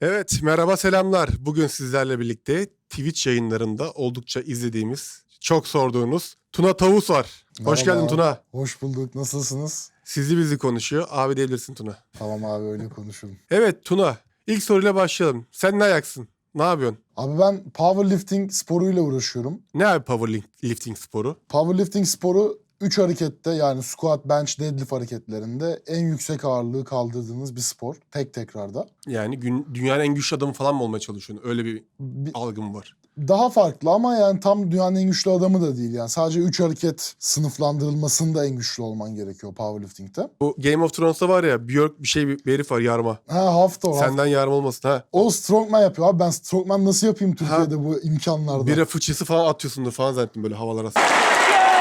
Evet, merhaba selamlar. Bugün sizlerle birlikte Twitch yayınlarında oldukça izlediğimiz, çok sorduğunuz Tuna Tavus var. Hoş Merhaba. geldin Tuna. Hoş bulduk. Nasılsınız? Sizi bizi konuşuyor. Abi diyebilirsin Tuna. Tamam abi öyle konuşalım. Evet Tuna, ilk soruyla başlayalım. Sen ne ayaksın? Ne yapıyorsun? Abi ben powerlifting sporuyla uğraşıyorum. Ne abi powerlifting sporu? Powerlifting sporu 3 harekette yani squat, bench, deadlift hareketlerinde en yüksek ağırlığı kaldırdığınız bir spor. Tek tekrarda. Yani gün, dünyanın en güçlü adamı falan mı olmaya çalışıyorsun? Öyle bir Bir- algım var. daha farklı ama yani tam dünyanın en güçlü adamı da değil. Yani sadece 3 hareket sınıflandırılmasında en güçlü olman gerekiyor powerlifting'te. Bu Game of Thrones'ta var ya Björk bir şey bir herif var yarma. Ha hafta o. hafta. Senden yarma olmasın ha. O strongman yapıyor abi. Ben strongman nasıl yapayım Türkiye'de bu imkanlarda? Bira fıçısı falan atıyorsundur falan zannettim böyle havalara.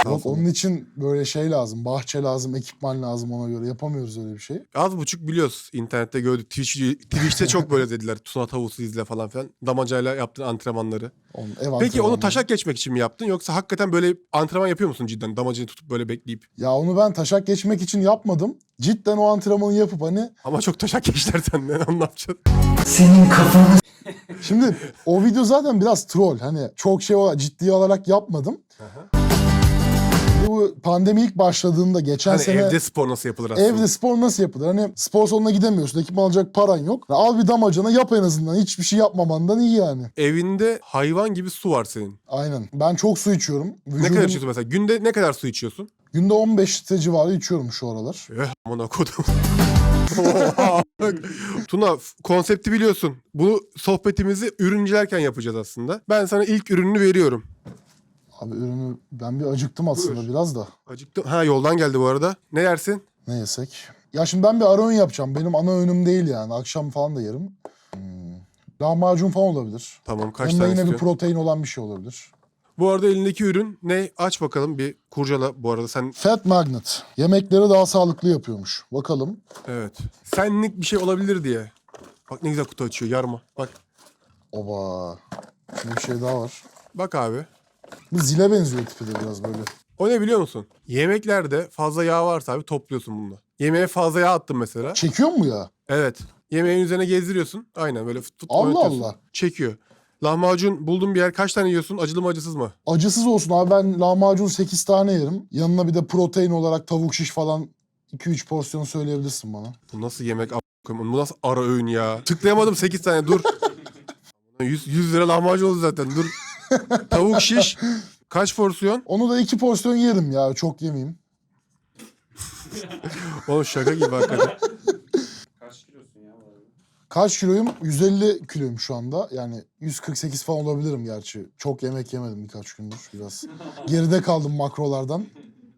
Yok onun için böyle şey lazım. Bahçe lazım, ekipman lazım ona göre. Yapamıyoruz öyle bir şey. Az buçuk biliyoruz. internette gördük. Twitch, Twitch'te çok böyle dediler. Tuna tavusu izle falan filan. Damacayla yaptığın antrenmanları. Onun, ev Peki onu taşak geçmek için mi yaptın? Yoksa hakikaten böyle antrenman yapıyor musun cidden? Damacayı tutup böyle bekleyip. Ya onu ben taşak geçmek için yapmadım. Cidden o antrenmanı yapıp hani Ama çok taşak geçtiler senden. Onu ne yapacaksın? Şimdi o video zaten biraz troll. Hani çok şey olarak ciddiye alarak yapmadım. De Bu pandemi ilk başladığında geçen Hani sene evde spor nasıl yapılır aslında? evde spor nasıl yapılır? Hani spor salonuna gidemiyorsun. Ekipman alacak paran yok. Al bir damacana yap en azından. Hiçbir şey yapmamandan iyi yani. Evinde hayvan gibi su var senin. Aynen. Ben çok su içiyorum. Ne Vücudum kadar içiyorsun mesela? Günde ne kadar su içiyorsun? Günde 15 litre civarı içiyorum şu aralar. Eh amına kodum. Tuna konsepti biliyorsun. Bu sohbetimizi ürüncülerken yapacağız aslında. Ben sana ilk ürününü veriyorum. Abi ürünü ben bir acıktım aslında Buyur. biraz da. Acıktım. Ha yoldan geldi bu arada. Ne yersin? Ne yesek? Ya şimdi ben bir ara öğün yapacağım. Benim ana öğünüm değil yani. Akşam falan da yerim. Hmm. Lahmacun falan olabilir. Tamam kaç Yanında tane yine bir istiyorsun? protein olan bir şey olabilir. Bu arada elindeki ürün ne? Aç bakalım bir kurcala bu arada sen. Fat Magnet. Yemekleri daha sağlıklı yapıyormuş. Bakalım. Evet. Senlik bir şey olabilir diye. Bak ne güzel kutu açıyor yarma. Bak. Oba. Şimdi bir şey daha var. Bak abi. Bu zile benziyor tipi de biraz böyle. O ne biliyor musun? Yemeklerde fazla yağ varsa abi topluyorsun bunu. Yemeğe fazla yağ attın mesela. Çekiyor mu ya? Evet. Yemeğin üzerine gezdiriyorsun. Aynen böyle fıt Allah. Allah. Çekiyor. Lahmacun buldun bir yer kaç tane yiyorsun? Acılı mı acısız mı? Acısız olsun abi ben lahmacun 8 tane yerim. Yanına bir de protein olarak tavuk şiş falan 2-3 porsiyon söyleyebilirsin bana. Bu nasıl yemek a- koyayım? Bu nasıl ara öğün ya? Tıklayamadım 8 tane dur. 100, 100 lira lahmacun oldu zaten dur. Tavuk şiş. Kaç porsiyon? Onu da 2 porsiyon yerim ya çok yemeyeyim. Oğlum şaka gibi hakikaten. Kaç kilosun ya bu arada? Kaç kiloyum? 150 kiloyum şu anda. Yani 148 falan olabilirim gerçi. Çok yemek yemedim birkaç gündür biraz. Geride kaldım makrolardan.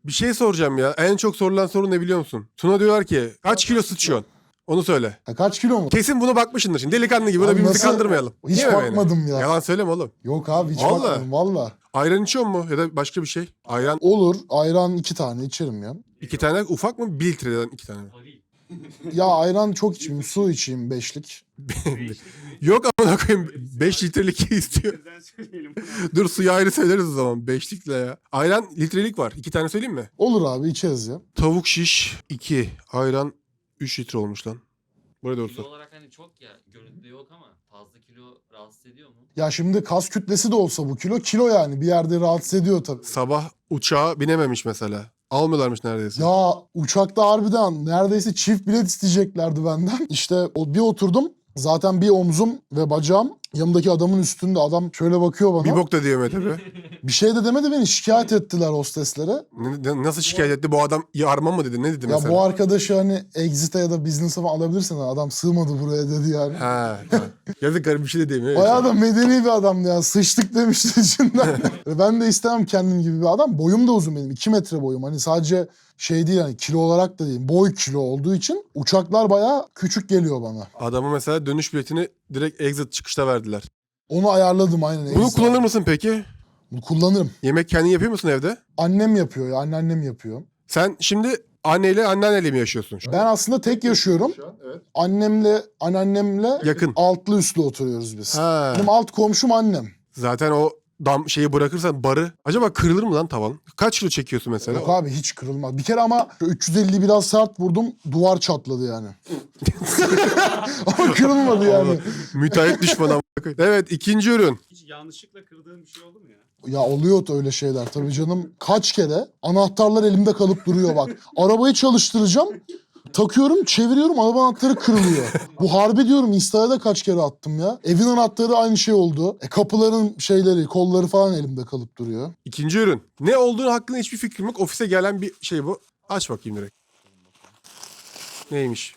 Bir şey soracağım ya. En çok sorulan soru ne biliyor musun? Tuna diyorlar ki kaç kilo sıçıyorsun? Onu söyle. Ha, kaç kilo mu? Kesin bunu bakmışsındır şimdi. Delikanlı gibi Abi birbirimizi nasıl- kandırmayalım. Hiç Yeme beni. bakmadım ya. Yalan söyleme oğlum. Yok abi hiç Vallahi. bakmadım valla. Ayran içiyor mu? Ya da başka bir şey? Ayran Olur. Ayran iki tane içerim ya. iki tane ufak mı? Bir litreden iki tane. Ya ayran çok içmeyeyim. Su içeyim beşlik. Yok amına koyayım. 5 litrelik istiyor. Söyleyelim? Dur suyu ayrı söyleriz o zaman. Beşlikle ya. Ayran litrelik var. İki tane söyleyeyim mi? Olur abi içeriz ya. Tavuk şiş 2. Ayran 3 litre olmuş lan. Buraya doğru Kilo olarak hani çok ya görüntüde yok ama fazla kilo rahatsız ediyor mu? Ya şimdi kas kütlesi de olsa bu kilo kilo yani bir yerde rahatsız ediyor tabii. Sabah uçağa binememiş mesela. Almıyorlarmış neredeyse. Ya uçakta harbiden neredeyse çift bilet isteyeceklerdi benden. İşte o bir oturdum. Zaten bir omzum ve bacağım yanımdaki adamın üstünde. Adam şöyle bakıyor bana. Bir bok da diyemedi tabii. Bir şey de demedi beni şikayet ettiler hosteslere. Ne- ne- Nasıl şikayet etti? Bu adam yarma mı dedi? Ne dedi Ya mesela? bu arkadaşı hani exit'e ya da business'a falan alabilirsin. Adam sığmadı buraya dedi yani. Ha, ha. Yazık garip bir şey de diyeyim. Bayağı da medeni bir adamdı ya. Sıçtık demişti içinden. Ben de istemem kendim gibi bir adam. Boyum da uzun benim. 2 metre boyum. Hani sadece şey değil hani kilo olarak da değil. Boy kilo olduğu için uçaklar bayağı küçük geliyor bana. Adamı mesela dönüş biletini direkt exit çıkışta verdiler. Onu ayarladım aynen. Bunu exit. kullanır mısın peki? Bunu kullanırım. Yemek kendin yapıyor musun evde? Annem yapıyor ya. Anneannem yapıyor. Sen şimdi anneyle anneanneyle mi yaşıyorsun? Ben aslında tek yaşıyorum. evet. Annemle, anneannemle Yakın. altlı üstlü oturuyoruz biz. Ha. Benim alt komşum annem. Zaten o dam şeyi bırakırsan barı acaba kırılır mı lan tavan? Kaç kilo çekiyorsun mesela? Yok abi hiç kırılmaz. Bir kere ama şu 350 biraz sert vurdum. Duvar çatladı yani. ama kırılmadı yani. Müteahhit düşman amına koyayım. Evet ikinci ürün. Hiç yanlışlıkla kırdığın bir şey oldu mu ya? Ya oluyor da öyle şeyler tabii canım. Kaç kere anahtarlar elimde kalıp duruyor bak. Arabayı çalıştıracağım. Takıyorum, çeviriyorum, araba anahtarı kırılıyor. Bu harbi diyorum Insta'ya da kaç kere attım ya. Evin anahtarı aynı şey oldu. E kapıların şeyleri, kolları falan elimde kalıp duruyor. İkinci ürün. Ne olduğunu hakkında hiçbir fikrim yok. Ofise gelen bir şey bu. Aç bakayım direkt. Neymiş?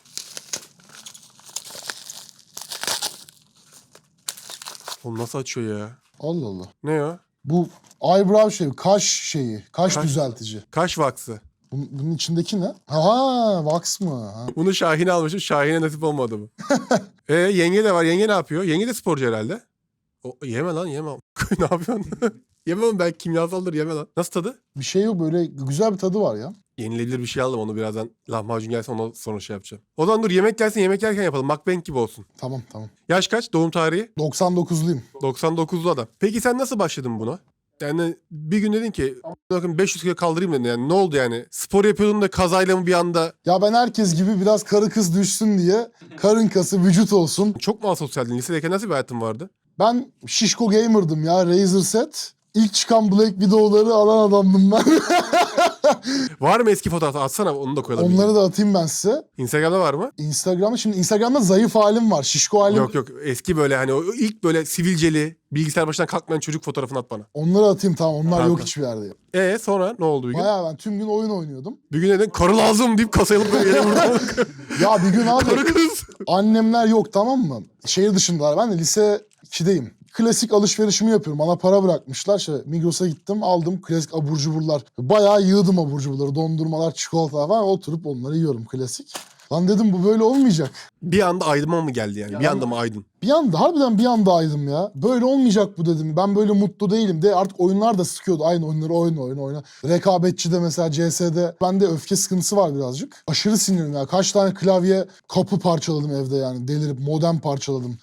Oğlum nasıl açıyor ya? Allah Allah. Ne o? Bu eyebrow şey, kaş şeyi, kaş, Kaş. düzeltici. Kaş vaksı. Bunun, bunun içindeki ne? Ha, wax mı? Ha. Bunu Şahin'e almışım. Şahin'e nasip olmadı bu. e yenge de var. Yenge ne yapıyor? Yenge de sporcu herhalde. O, yeme lan yeme. ne yapıyorsun? yeme oğlum belki kimyasaldır yeme lan. Nasıl tadı? Bir şey yok böyle güzel bir tadı var ya. Yenilebilir bir şey aldım onu birazdan. Lahmacun gelsin ondan sonra şey yapacağım. O zaman dur yemek gelsin yemek yerken yapalım. Mukbang gibi olsun. Tamam tamam. Yaş kaç? Doğum tarihi? 99'luyum. 99'lu adam. Peki sen nasıl başladın buna? Yani bir gün dedin ki bakın 500 kilo kaldırayım dedin. Yani ne oldu yani? Spor yapıyordun da kazayla mı bir anda? Ya ben herkes gibi biraz karı kız düşsün diye karın kası vücut olsun. Çok mu asosyaldin? Lisedeyken nasıl bir hayatın vardı? Ben şişko gamer'dım ya Razer set. İlk çıkan Black Widow'ları alan adamdım ben. Var mı eski fotoğraf? Atsana onu da koyalım. Onları da atayım ben size. Instagram'da var mı? Instagram'da şimdi Instagram'da zayıf halim var. Şişko halim. Yok yok eski böyle hani o ilk böyle sivilceli bilgisayar başından kalkmayan çocuk fotoğrafını at bana. Onları atayım tamam. Onlar Tamam, yok hiçbir yerde. E sonra ne oldu bir gün? Bayağı ben tüm gün oyun oynuyordum. Bir gün dedin karı lazım deyip kasaya alıp böyle yere vurdum. Ya bir gün abi karı kız. annemler yok tamam mı? Şehir dışındalar. Ben de lise 2'deyim. Klasik alışverişimi yapıyorum. Bana para bırakmışlar. İşte Migros'a gittim aldım klasik abur cuburlar. Bayağı yığdım abur cuburları. Dondurmalar, çikolata falan. Oturup onları yiyorum klasik. Lan dedim bu böyle olmayacak. Bir anda aydıma mı geldi yani? Bir Ya- anda mı aydın? Bir anda harbiden bir anda aydım ya. Böyle olmayacak bu dedim. Ben böyle mutlu değilim de artık oyunlar da sıkıyordu. Aynı oyunları oyna oyna oyna. Rekabetçi de mesela CS'de bende öfke sıkıntısı var birazcık. Aşırı sinirliyim ya. Kaç tane klavye kapı parçaladım evde yani. Delirip modem parçaladım.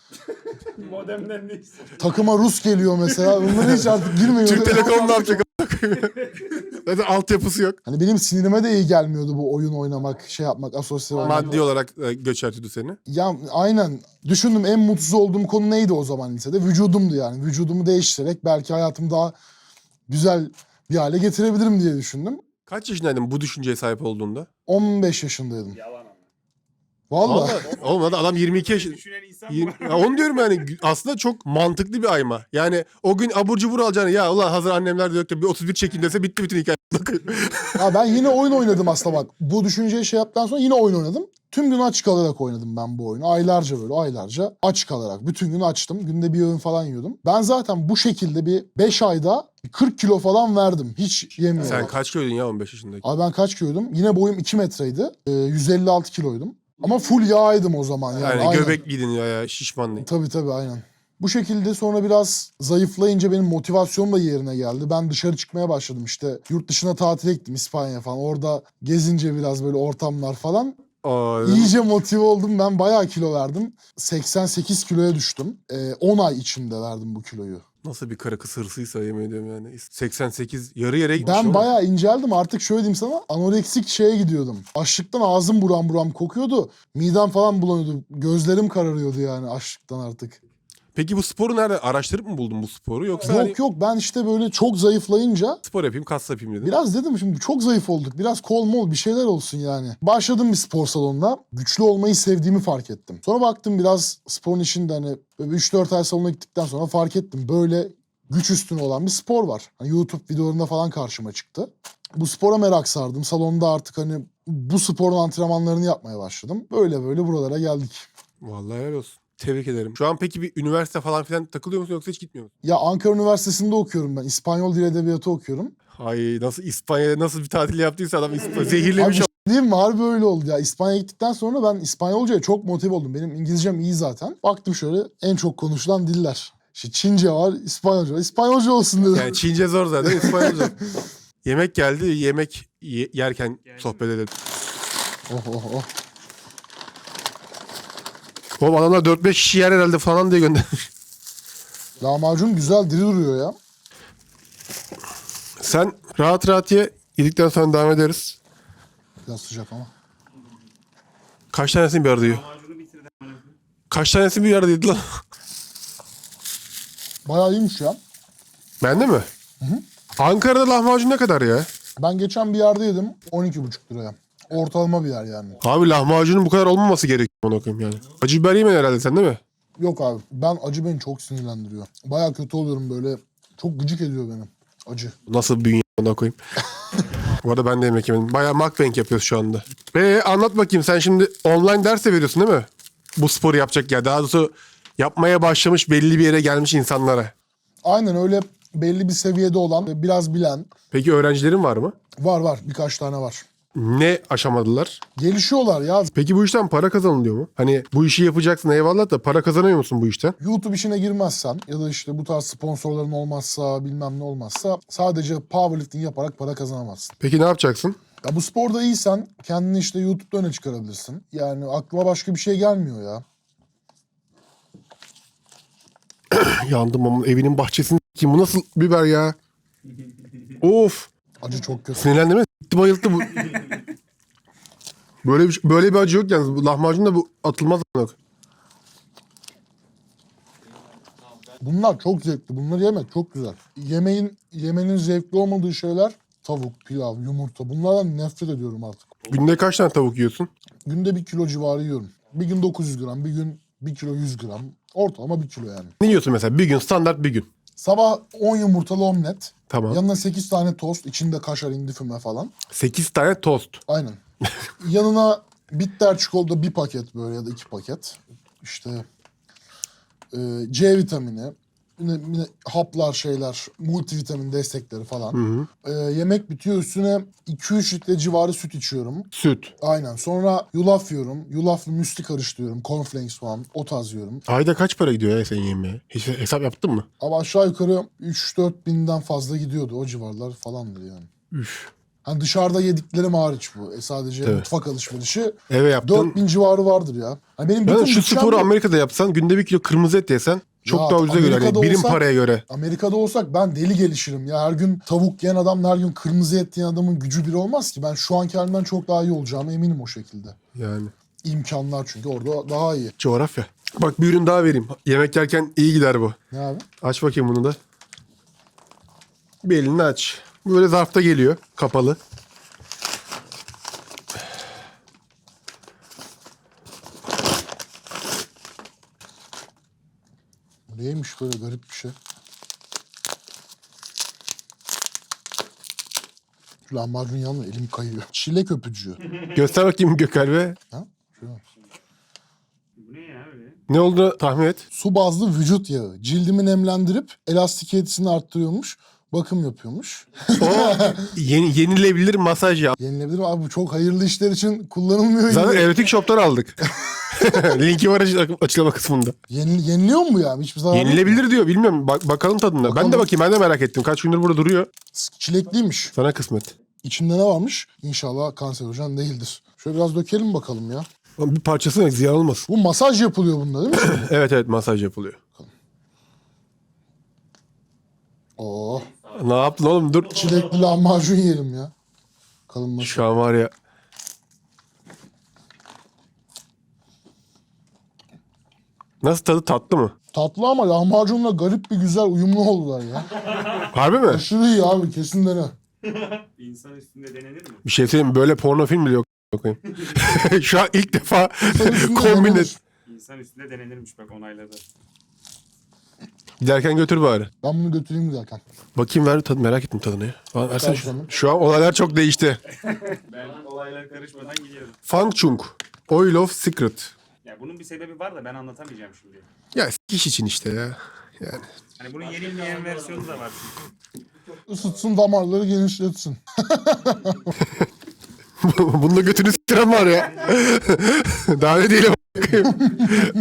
Modemden ne istiyorsun? Takıma Rus geliyor mesela. Bunlara hiç artık girmiyor. Türk Telekom ne yapacak? Zaten altyapısı yok. Hani benim sinirime de iyi gelmiyordu bu oyun oynamak, şey yapmak, asosyal olmak. Maddi olarak e, göçertiyordu seni. Ya aynen. Düşündüm en mutsuz olduğum konu neydi o zaman lisede? Vücudumdu yani. Vücudumu değiştirerek belki hayatımı daha güzel bir hale getirebilirim diye düşündüm. Kaç yaşındaydın bu düşünceye sahip olduğunda? 15 yaşındaydım. Yalan. Vallahi. Vallahi. Olmadı adam 22 yaşında. Düşünen insan Yirmi- mı? Ya onu diyorum yani aslında çok mantıklı bir ayma. Yani o gün abur cubur alacağını ya ulan hazır annemler diyor ki bir 31 çekin dese bitti bütün hikaye. Ya ben yine oyun oynadım aslında bak. Bu düşünceyi şey yaptıktan sonra yine oyun oynadım. Tüm gün aç kalarak oynadım ben bu oyunu. Aylarca böyle aylarca aç kalarak. Bütün gün açtım. Günde bir öğün falan yiyordum. Ben zaten bu şekilde bir 5 ayda 40 kilo falan verdim. Hiç yemiyorum. Sen kaç kiloydun ya 15 yaşındaki? Abi ben kaç kiloydum? Yine boyum 2 metreydi. Ee, 156 kiloydum. Ama full yağydım o zaman yani. Yani aynen. göbekliydin ya, ya şişmanlıydın. Tabii tabii aynen. Bu şekilde sonra biraz zayıflayınca benim motivasyonum da yerine geldi. Ben dışarı çıkmaya başladım işte. Yurt dışına tatile gittim İspanya falan. Orada gezince biraz böyle ortamlar falan. Aa, İyice motive oldum. Ben bayağı kilo verdim. 88 kiloya düştüm. Ee, 10 ay içinde verdim bu kiloyu. Nasıl bir karı kız hırsıysa yemin ediyorum yani. 88 yarı yere gitmiş Ben ama. bayağı inceldim. Artık şöyle diyeyim sana anoreksik şeye gidiyordum. Açlıktan ağzım buram buram kokuyordu. Midem falan bulanıyordu. Gözlerim kararıyordu yani açlıktan artık. Peki bu sporu nerede? Araştırıp mı buldun bu sporu? Yoksa Yok hani yok ben işte böyle çok zayıflayınca spor yapayım kas yapayım dedim. Biraz dedim şimdi çok zayıf olduk. Biraz kol mol bir şeyler olsun yani. Başladım bir spor salonuna. Güçlü olmayı sevdiğimi fark ettim. Sonra baktım biraz sporun içinde hani böyle 3-4 ay salona gittikten sonra fark ettim. Böyle güç üstüne olan bir spor var. Hani YouTube videolarında falan karşıma çıktı. Bu spora merak sardım. Salonda artık hani bu sporun antrenmanlarını yapmaya başladım. Böyle böyle buralara geldik. Vallahi helal olsun. Tebrik ederim. Şu an peki bir üniversite falan filan takılıyor musun yoksa hiç gitmiyor musun? Ya Ankara Üniversitesi'nde okuyorum ben. İspanyol Dil Edebiyatı okuyorum. Ay nasıl İspanya'da nasıl bir tatil yaptıysa adam İspanya zehirlemiş. Abi şey diyeyim mi? Harbi öyle oldu ya. İspanya'ya gittikten sonra ben İspanyolcaya çok motive oldum. Benim İngilizcem iyi zaten. Baktım şöyle en çok konuşulan diller. İşte Çince var, İspanyolca var. İspanyolca olsun dedim. Yani Çince zor zaten İspanyolca. Yemek geldi. Yemek ye- yerken sohbet edelim. Oh oh oh. Oğlum adamlar 4-5 kişi yer herhalde falan diye göndermiş. Lahmacun güzel diri duruyor ya. Sen rahat rahat ye. Yedikten sonra devam ederiz. Biraz sıcak ama. Kaç tanesini bir arada yiyor? Kaç tanesini bir arada yedi lan? Bayağı iyiymiş ya. Bende mi? Ankara'da lahmacun ne kadar ya? Ben geçen bir yerde yedim 12,5 liraya. Ortalama bir yer yani. Abi lahmacunun bu kadar olmaması gerekiyor ona koyayım yani. Acı biber yemedin herhalde sen değil mi? Yok abi ben acı beni çok sinirlendiriyor. Bayağı kötü oluyorum böyle. Çok gıcık ediyor beni. Acı. Nasıl bir bünye ona koyayım. bu arada ben de yemek yemedim. Bayağı mukbang yapıyoruz şu anda. Ee anlat bakayım sen şimdi online ders de veriyorsun değil mi? Bu sporu yapacak ya. Daha doğrusu yapmaya başlamış belli bir yere gelmiş insanlara. Aynen öyle belli bir seviyede olan, biraz bilen Peki öğrencilerin var mı? var var birkaç tane var. Ne aşamadılar? Gelişiyorlar ya. Peki bu işten para kazanılıyor mu? Hani bu işi yapacaksın eyvallah da para kazanıyor musun bu işten? YouTube işine girmezsen ya da işte bu tarz sponsorların olmazsa bilmem ne olmazsa sadece powerlifting yaparak para kazanamazsın. Peki ne yapacaksın? Ya bu sporda iyisen kendini işte YouTube'da öne çıkarabilirsin. Yani aklıma başka bir şey gelmiyor ya. Yandım ama evinin bahçesini kim bu nasıl biber ya? of. Acı çok kötü. Sinirlendi mi? Gitti bayılttı bu. böyle bir böyle bir acı yok yalnız. Bu lahmacun da bu atılmaz. koyayım. Bunlar çok zevkli. Bunları yemek çok güzel. Yemeğin yemenin zevkli olmadığı şeyler tavuk, pilav, yumurta. Bunlardan nefret ediyorum artık. Günde kaç tane tavuk yiyorsun? Günde bir kilo civarı yiyorum. Bir gün 900 gram, bir gün 1 kilo 100 gram. Ortalama 1 kilo yani. Ne yiyorsun mesela? Bir gün standart bir gün. Sabah 10 yumurtalı omlet. Tamam. Yanına 8 tane tost. içinde kaşar, indi füme falan. 8 tane tost. Aynen. Yanına bitter çikolata bir paket böyle ya da iki paket. İşte e, C vitamini, haplar şeyler, multivitamin destekleri falan. Hı hı. E, yemek bitiyor üstüne 2-3 litre civarı süt içiyorum. Süt. Aynen. Sonra yulaf yiyorum. Yulaflı müsli karıştırıyorum. Cornflakes falan. O tarz yiyorum. Ayda kaç para gidiyor ya senin yemeğe? Hiç hesap yaptın mı? Ama aşağı yukarı 3-4 binden fazla gidiyordu. O civarlar falandı yani. Üf. Hani dışarıda yediklerim hariç bu. E sadece Tabii. mutfak alışverişi Eve yaptın. 4000 civarı vardır ya. Hani benim bütün Yani şu sporu bu. Amerika'da yapsan günde bir kilo kırmızı et yesen çok Ya daha ucuza göre. Yani birim olsa- paraya göre. Amerika'da olsak ben deli gelişirim ya. Her gün tavuk yiyen adam her gün kırmızı et yiyen adamın gücü bir olmaz ki. Ben şu anki halimden çok daha iyi olacağıma eminim o şekilde. Yani İmkanlar çünkü orada daha iyi. coğrafya. Bak bir ürün daha vereyim. Yemek yerken iyi gider bu. Ne abi? Aç bakayım bunu da. Bir elini aç. Böyle zarfta geliyor. Kapalı. Neymiş böyle garip bir şey. Şu lahmacun yanıyor elim kayıyor. Çilek öpücüğü. Göster bakayım Gökalp'e. ha? Şöyle. Bu ne ya öyle? Ne olduğunu tahmin et. Su bazlı vücut yağı. Cildimi nemlendirip elastikiyetini arttırıyormuş. Bakım yapıyormuş. O yeni, yenilebilir masaj ya. Yenilebilir? Abi bu çok hayırlı işler için kullanılmıyor. Zaten erotik shop'tan aldık. Linki var aç- açıklama kısmında. Yeni, yeniliyor mu ya? Hiçbir zaman Yenilebilir diyor bilmiyorum. Bak, bakalım tadına. Ben Bakalım. de bakayım ben de merak ettim. Kaç gündür burada duruyor. Çilekliymiş. Sana kısmet. İçinde ne varmış? İnşallah kanserojen değildir. Şöyle biraz dökelim bakalım ya. Bir parçası yok ziyan olmasın. Bu masaj yapılıyor bunda değil mi? Evet evet masaj yapılıyor. Oo. Ne yaptın oğlum dur. Çilekli lahmacun yiyelim ya. Bakalım nasıl. Şu an var ya. Nasıl tadı tatlı mı? Tatlı ama lahmacunla garip bir güzel uyumlu oldular ya. Harbi mi? Aşırı iyi abi kesin dene. İnsan üstünde denenir mi? Bir şey söyleyeyim mi? böyle porno film bile yok. bakayım. Şu an ilk defa üstünde kombin denenir. et. İnsan üstünde denenirmiş bak onayladı. Giderken götür bari. Ben bunu götüreyim zaten. Bakayım ver tadı merak ettim tadını ya. Versene şu. Şu an olaylar çok değişti. Ben olaylar karışmadan gidiyorum. Fang Chung. Oil of Secret. Ya bunun bir sebebi var da ben anlatamayacağım şimdi. Ya iş için işte ya. Yani. Hani bunun yenilmeyen versiyonu da var. Isıtsın damarları genişletsin. Bunda götünü s**tiren var ya. Daha ne diyelim.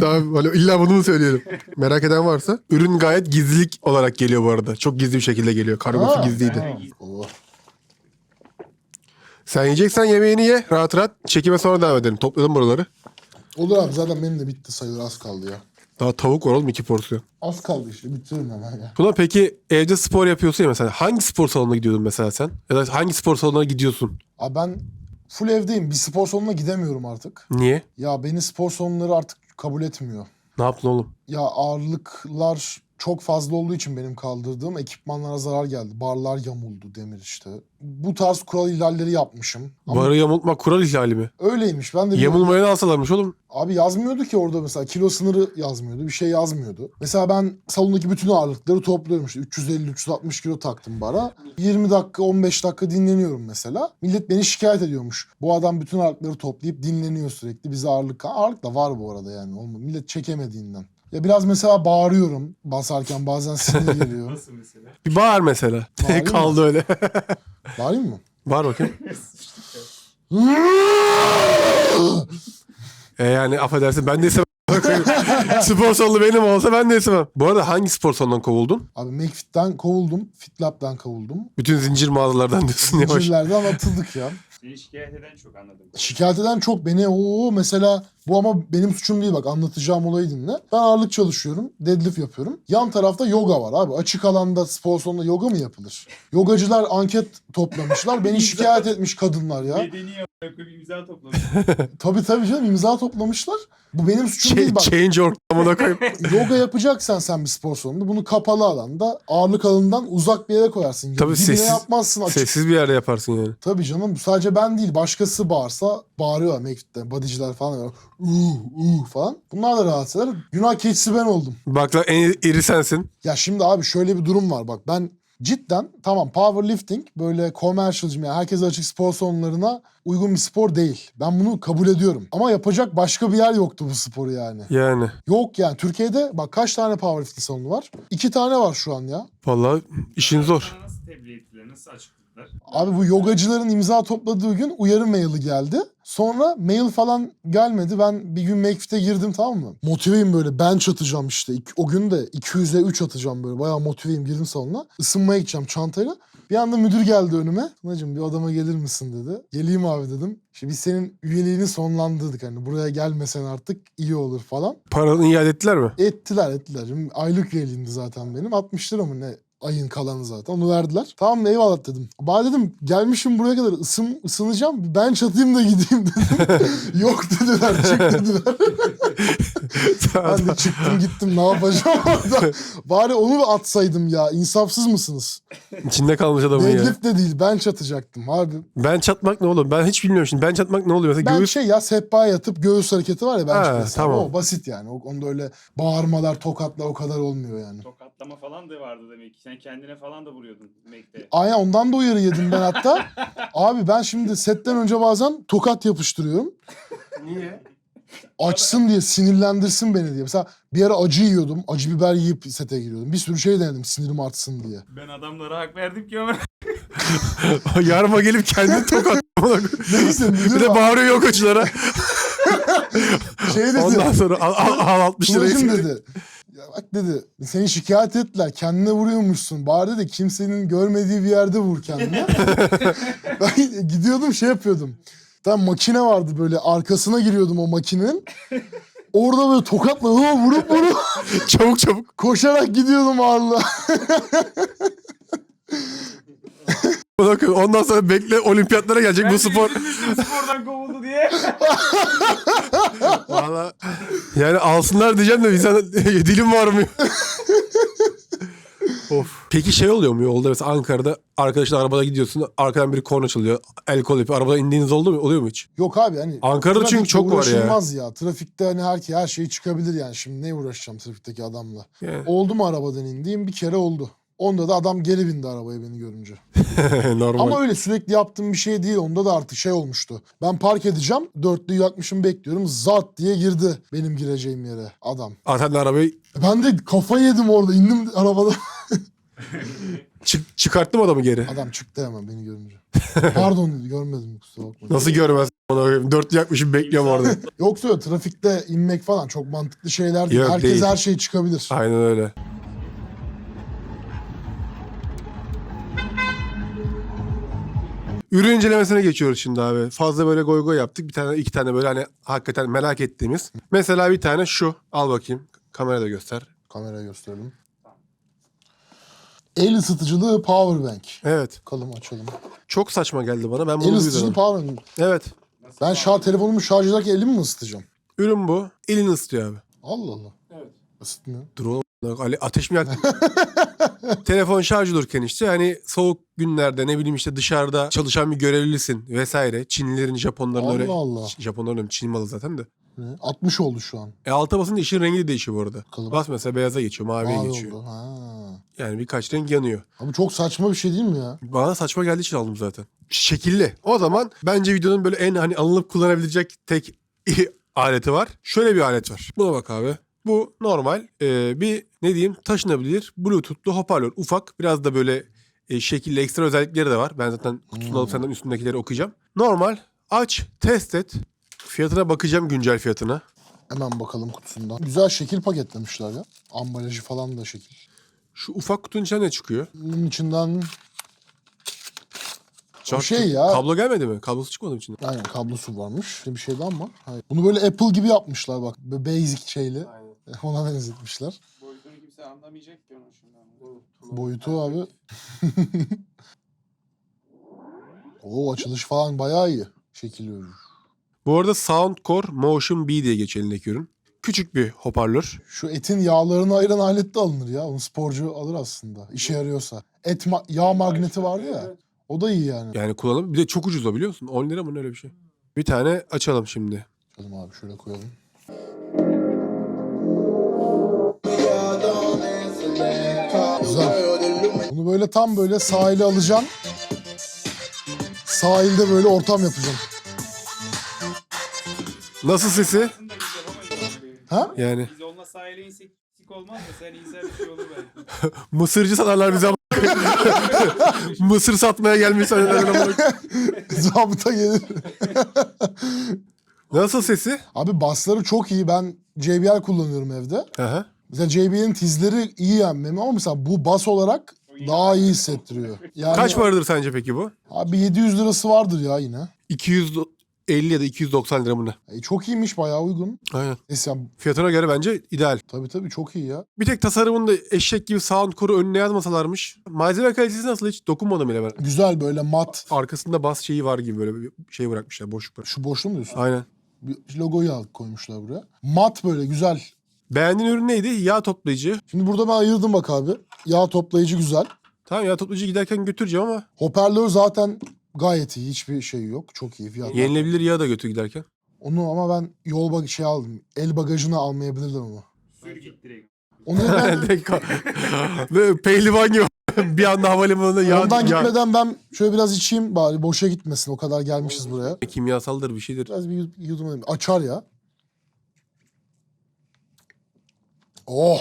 Daha böyle illa bunu mu söyleyelim? Merak eden varsa. Ürün gayet gizlilik olarak geliyor bu arada. Çok gizli bir şekilde geliyor. Kargosu Ha. gizliydi. Oo. Sen yiyeceksen yemeğini ye. Rahat rahat. Çekime sonra devam edelim. Topladım buraları. Olur abi zaten benim de bitti sayılır az kaldı ya. Daha tavuk var oğlum iki porsiyon. Az kaldı işte bitiririm hemen ya. Buna peki evde spor yapıyorsun ya mesela. Hangi spor salonuna gidiyordun mesela sen? Ya da hangi spor salonuna gidiyorsun? Abi ben full evdeyim. Bir spor salonuna gidemiyorum artık. Niye? Ya beni spor salonları artık kabul etmiyor. Ne yaptın oğlum? Ya ağırlıklar çok fazla olduğu için benim kaldırdığım ekipmanlara zarar geldi. Barlar yamuldu demir işte. Bu tarz kural ihlalleri yapmışım. Ama Barı yamultmak kural ihlali mi? öyleymiş. Ben de bilmiyorum. Yamulmayanı alsalarmış oğlum. Abi yazmıyordu ki orada mesela kilo sınırı yazmıyordu. Bir şey yazmıyordu. Mesela ben salondaki bütün ağırlıkları topluyorum işte 350-360 kilo taktım bara. 20 dakika 15 dakika dinleniyorum mesela. Millet beni şikayet ediyormuş. Bu adam bütün ağırlıkları toplayıp dinleniyor sürekli. Bize ağırlık ağırlık da var bu arada yani. Olma. Millet çekemediğinden. Ya biraz mesela bağırıyorum basarken bazen sinir geliyor. Nasıl mesela? Bir bağır mesela. Bağırayım? Kaldı öyle. Bağırayım mı? Bağır bakayım. E yani affedersin ben de istemem. spor salonu benim olsa ben de istemem. Bu arada hangi spor salonundan kovuldun? Abi McFit'ten kovuldum. FitLab'dan kovuldum. Bütün zincir mağazalardan diyorsun yavaş. Zincirlerden atıldık ya. Seni şikayet eden çok anladım. Şikayet eden çok beni o mesela bu ama benim suçum değil bak anlatacağım olayı dinle. Ben ağırlık çalışıyorum. Deadlift yapıyorum. Yan tarafta yoga var abi. Açık alanda spor salonunda yoga mı yapılır? Yogacılar anket toplamışlar. Beni şikayet etmiş kadınlar ya. Medeni yapıp imza toplamış. Tabii tabii canım imza toplamışlar. Bu benim suçum değil Ch- bak. change ortamına koyup. Yoga yapacaksan sen bir spor salonunda bunu kapalı alanda ağırlık alanından uzak bir yere koyarsın. Tabii Dibine sessiz- yapmazsın açık. Sessiz bir yerde yaparsın yani. Tabii canım bu sadece ben değil başkası bağırsa bağırıyorlar McFit'te bodyciler falan böyle, uh uh falan. Bunlar da rahatsız eder. Günah keçisi ben oldum. Bak lan en iri sensin. Ya şimdi abi şöyle bir durum var bak ben cidden tamam powerlifting böyle commercialcı yani herkese açık spor salonlarına uygun bir spor değil. Ben bunu kabul ediyorum. Ama yapacak başka bir yer yoktu bu sporu yani. Yani. Yok yani Türkiye'de bak kaç tane powerlifting salonu var? İki tane var şu an ya. Vallahi işin zor. Nasıl tebliğ ettiler? Nasıl açıkladılar? Abi bu yogacıların imza topladığı gün uyarı maili geldi. Sonra mail falan gelmedi. Ben bir gün McFit'e girdim tamam mı? Motiveyim böyle bench atacağım işte. O gün de 200'e 3 atacağım böyle. Bayağı motiveyim girdim salona. Isınmaya gideceğim çantayla. Bir anda müdür geldi önüme. Tunacığım bir odama gelir misin dedi. Geleyim abi dedim. İşte biz senin üyeliğini sonlandırdık. Hani buraya gelmesen artık iyi olur falan. Paranı iade ettiler mi? Ettiler ettiler. Aylık üyeliğimdi zaten benim. 60 lira mı ne? Ayın kalanı zaten. Onu verdiler. Tamam eyvallah dedim. Bana dedim gelmişim buraya kadar ısın, ısınacağım. Ben çatayım da gideyim dedim. Yok dediler. Çık dediler. Ben de çıktım gittim ne yapacağım orada. Bari onu atsaydım ya. İnsafsız mısınız? İçinde kalmış adamın ya. Deadlift de değil. Ben çatacaktım. Harbi. Ben çatmak ne oğlum? Ben hiç bilmiyorum şimdi. Ben çatmak ne oluyor? Mesela Ben göğüs şey ya sehpaya yatıp göğüs hareketi var ya ben Ha, tamam. O basit yani. O- Onda öyle bağırmalar, tokatlar o kadar olmuyor yani. Tokatlama falan da vardı demek ki. Sen kendine falan da vuruyordun Mac'te. Aynen ondan da uyarı yedim ben hatta. Abi ben şimdi setten önce bazen tokat yapıştırıyorum. Niye? Açsın diye sinirlendirsin beni diye. Mesela bir ara acı yiyordum. Acı biber yiyip sete giriyordum. Bir sürü şey denedim sinirim artsın diye. Ben adamlara hak verdim ki ama. Yarıma gelip kendini tokat. Neyse bir müdür de bağırıyor yok açılara. şey dedi. Ondan sonra al, al, al 60 lirayı. Tunacım dedi. Ya bak dedi seni şikayet ettiler. Kendine vuruyormuşsun. Bari dedi kimsenin görmediği bir yerde vur kendine. ben gidiyordum şey yapıyordum. Tam makine vardı böyle arkasına giriyordum o makinenin. Orada böyle tokatla "Hı, vurup vurup çabuk çabuk. koşarak gidiyordum ağırlığa. Bakın ondan sonra bekle olimpiyatlara gelecek bu spor. spordan kovuldu diye. Valla yani alsınlar diyeceğim de insan dilim varmıyor. of. Peki şey oluyor mu yolda mesela Ankara'da arkadaşın arabada gidiyorsun arkadan biri korna çalıyor el kol yapıyor arabadan indiğiniz oldu mu oluyor mu hiç? Yok abi hani Ankara'da çünkü çok var ya. uğraşılmaz ya. Trafikte hani her, her şey çıkabilir yani. Şimdi ne uğraşacağım trafikteki adamla. Yani, Oldu mu arabadan indiğim bir kere oldu. Onda da adam geri bindi arabaya beni görünce. normal. Ama öyle sürekli yaptığım bir şey değil. Onda da artık şey olmuştu. Ben park edeceğim. Dörtlüyü yakmışım bekliyorum. Zat diye girdi benim gireceğim yere adam. De arabayı Ben de kafa yedim orada. indim arabadan. çık, çıkarttım adamı geri. Adam çıktı hemen beni görünce. Pardon dedi görmedim kusura bakma. Nasıl görmez? Bana koyayım. Dört yakmışım bekliyorum orada. Yoksa öyle trafikte inmek falan çok mantıklı şeyler değil. Yok, Herkes değil. her şey çıkabilir. Aynen öyle. Ürün incelemesine geçiyoruz şimdi abi. Fazla böyle goy goy yaptık. Bir tane iki tane böyle hani hakikaten merak ettiğimiz. Mesela bir tane şu. Al bakayım. Kamerada göster. Kameraya gösterelim. El ısıtıcılı power bank. Evet. Bakalım açalım. Çok saçma geldi bana. Ben El bunu ısıtıcılı duymadım. power bank. Evet. Nasıl Ben şarj telefonumu şarj ederken elimi mi ısıtacağım? Ürün bu. Elini ısıtıyor abi. Allah Allah. Evet. Isıtmıyor. Oğlum. Ali ateş mi yaktın? Telefon şarj olurken işte hani soğuk günlerde ne bileyim işte dışarıda çalışan bir görevlisin vesaire. Çinlilerin, Japonların Allah öyle. Allah. Japonların öyle Çin malı zaten de. Ne? 60 oldu şu an. E alta basınca ışığın rengi de değişiyor bu arada. Bakalım. Bas mesela beyaza geçiyor, maviye Mavi geçiyor. oldu. Ha. Yani birkaç renk yanıyor. Abi çok saçma bir şey değil mi ya? Bana saçma geldiği için aldım zaten. Şekilli. O zaman bence videonun böyle en hani alınıp kullanabilecek tek aleti var. Şöyle bir alet var. Buna bak abi. Bu normal e, bir ne diyeyim taşınabilir bluetoothlu hoparlör. Ufak biraz da böyle e, şekilli ekstra özellikleri de var. Ben zaten kutusunu alıp Hmm. senden üstündekileri okuyacağım. Normal aç test et. Fiyatına bakacağım güncel fiyatına. Hemen bakalım kutusundan. Güzel şekil paketlemişler ya. Ambalajı falan da şekil. Şu ufak kutunun içinden ne çıkıyor? Bunun içinden Çarp- şey ya. Kablo gelmedi mi? Kablosu çıkmadı mı içinden? aynen kablosu varmış. Bir şey daha mı var? Hayır. Bunu böyle Apple gibi yapmışlar bak. Böyle Basic şeyli. Ona benzetmişler. Boyutunu kimse anlamayacak ki onun şundan. Boyutu abi. Oo açılış falan bayağı iyi. Şekil verir. Bu arada Soundcore Motion B diye geçiyor elindeki ürün. Küçük bir hoparlör. Şu etin yağlarını ayıran alet de alınır ya. Onu sporcu alır aslında. İşe yarıyorsa. Et ma- yağ magneti vardı ya. O da iyi yani. Yani kullanım. Bir de çok ucuz o biliyor musun? 10 lira mı ne öyle bir şey. Bir tane açalım şimdi. Açalım abi şöyle koyalım. Güzel. Bunu böyle tam böyle sahile alacağım. Sahilde böyle ortam yapacağım. Nasıl sesi? Ha? Yani Biz onunla sahile insek olmaz da sen insen bir şey olur belki. mısırcı satarlar bize. Mısır satmaya gelmiş sanırım. Zabıta gelir. Nasıl sesi? Abi basları çok iyi. Ben JBL kullanıyorum evde. Aha. Mesela JBL'in tizleri iyi yani ama mesela bu bas olarak daha iyi hissettiriyor. Yani, Kaç paradır sence peki bu? Abi 700 lirası vardır ya yine. 250 ya da 290 lira mı ne? E, çok iyiymiş bayağı uygun. Aynen. Neyse ya, Fiyatına göre bence ideal. tabii tabii çok iyi ya. Bir tek tasarımında eşek gibi Soundcore'u önüne yazmasalarmış. Malzeme kalitesi nasıl hiç dokunmadım bile ben. Güzel böyle mat. Arkasında bas şeyi var gibi böyle bir şey bırakmışlar boşluk bırak. Şu boşluğu mu diyorsun? Aynen. Bir logoyu al koymuşlar buraya. Mat böyle güzel. Beğendiğin ürün neydi? Yağ toplayıcı. Şimdi burada ben ayırdım bak abi. Yağ toplayıcı güzel. Tamam yağ toplayıcı giderken götüreceğim ama Hoparlör zaten gayet iyi. Hiçbir şey yok. Çok iyi fiyat. yenilebilir yağ da götür giderken. Onu ama ben yol bag şey aldım. El bagajını almayabilirdim ama. Sür git direkt. Onu ben pehlivan gibi bir anda havalimanında yağ, Ondan yağ- gitmeden ben şöyle biraz içeyim bari boşa gitmesin. O kadar gelmişiz buraya. kimyasaldır bir şeydir. Biraz bir yud- yudum alayım. Açar ya. Oh.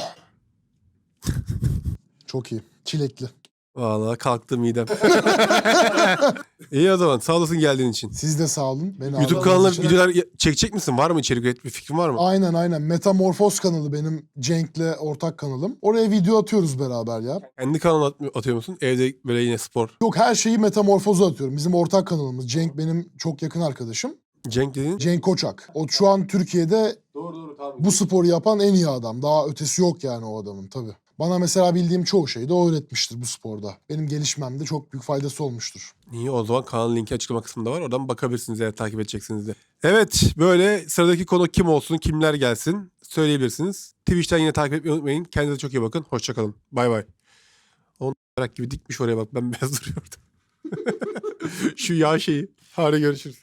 Çok iyi. Çilekli. Vallahi kalktı midem. İyi o zaman sağ olasın geldiğin için. Siz de sağ olun. Beni YouTube ağırladığınız kanalına için. videolar ya- çekecek misin? Var mı içerik üretme fikrin var mı? Aynen aynen. Metamorfoz kanalı benim Cenk'le ortak kanalım. Oraya video atıyoruz beraber ya. Kendi kanalına at- atıyor musun? Evde böyle yine spor. Yok her şeyi metamorfoza atıyorum. Bizim ortak kanalımız. Cenk benim çok yakın arkadaşım. Cenk dediğin. Cenk Koçak. O şu an Türkiye'de Doğru doğru tamam. bu sporu yapan en iyi adam. Daha ötesi yok yani o adamın tabii. Bana mesela bildiğim çoğu şeyi de o öğretmiştir bu sporda. Benim gelişmemde çok büyük faydası olmuştur. İyi o zaman kanal linki açıklama kısmında var. Oradan bakabilirsiniz eğer takip edeceksiniz de. Evet böyle sıradaki konu kim olsun kimler gelsin söyleyebilirsiniz. Twitch'ten yine takip etmeyi unutmayın. Kendinize çok iyi bakın. Hoşçakalın. Bay bay. Onun gibi dikmiş oraya bak ben beyaz duruyordum. Şu yağ şeyi. Hadi görüşürüz.